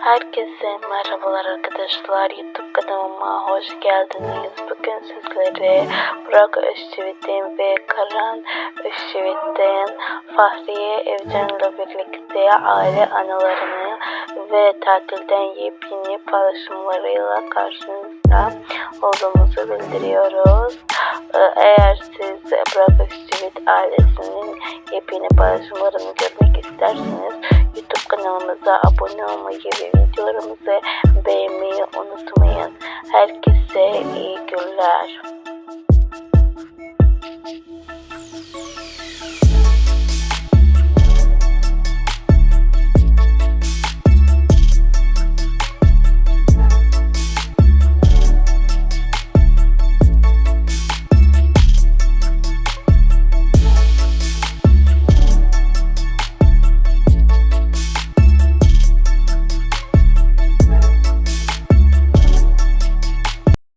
Herkese merhabalar arkadaşlar. YouTube kanalıma hoş geldiniz. Bugün sizlere Burak Özçivit'in ve Karan Özçivit'in Fahriye Evcen'le birlikte aile anılarını ve tatilden yepyeni paylaşımlarıyla karşınızda olduğumuzu bildiriyoruz. Ee, Eğer siz Burak Özçivit ailesinin yepyeni paylaşımlarını görmek kanalımıza abone olmayı ve videolarımızı beğenmeyi unutmayın. Herkese iyi günler.